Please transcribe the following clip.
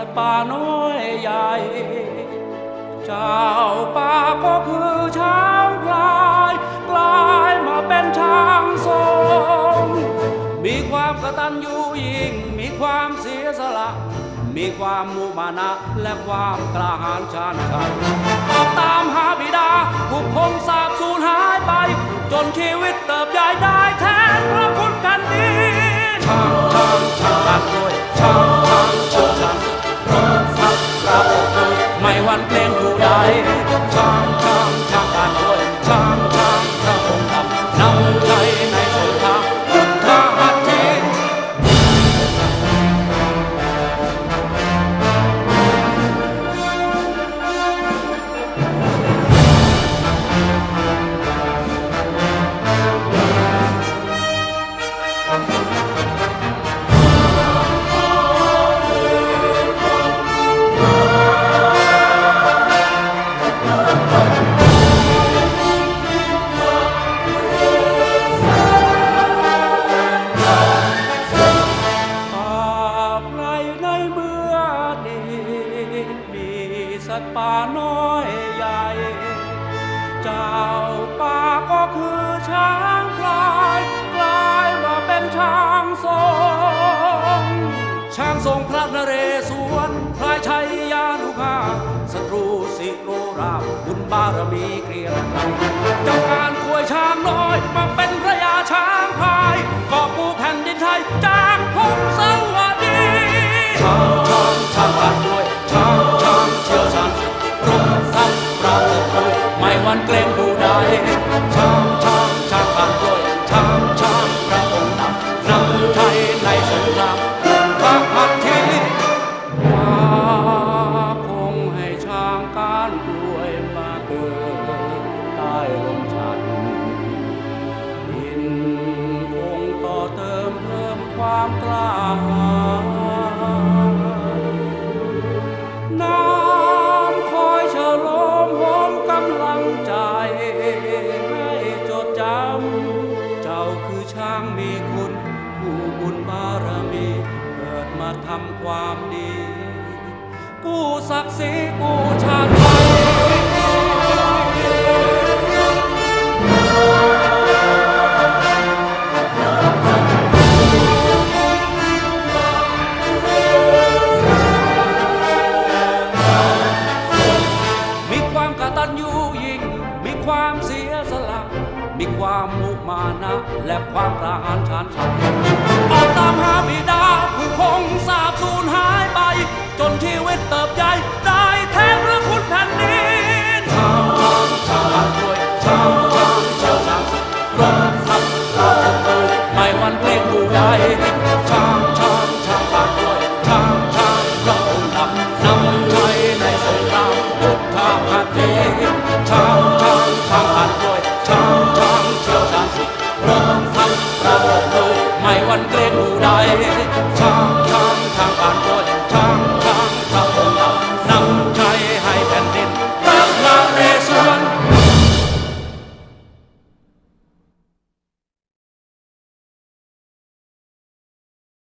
สัตว์ป่าน้อยใหญ่ เจ้าป่าก็คือช้างพลายกลายมาเป็นช้างทรงมีความกตัญญูยิ่ง มีความเสียสละ มีความมุมานะและความกล้าหาญชาญชัยออกตามหาบิดาผู้คงสาบสูญหายไป จนชีวิตเติบใหญ่ได้แทนพระคุณ ทรงพระนเรศวรพลายชัยยานุภาพศัตรูสิโรราบบุญบารมีเกรียงไกรเจ้าการควยช้างน้อยมาเป็นพระยาช้างพายกอบปูแผ่นดินไทยจากพงสวัสดีช้างช้างช้างกันด้วยช้างช้างเชี่ยวชาญรบฟัดประตูไม่วันเกรงผู้ใดช้าง งมีคุณผู้บุญบารมีเกิดมาทำความดี กู้ศักดิ์ศรีกู้ชาติไทยมีความกตัญญูยิ่ง ความเสียสละ มีความมุมานะ และความกล้าหาญชาญชัยออกตามหาบิดา เชี่ยวชาญรบฟัดเราเลยไม่วันเกรงผู้ใด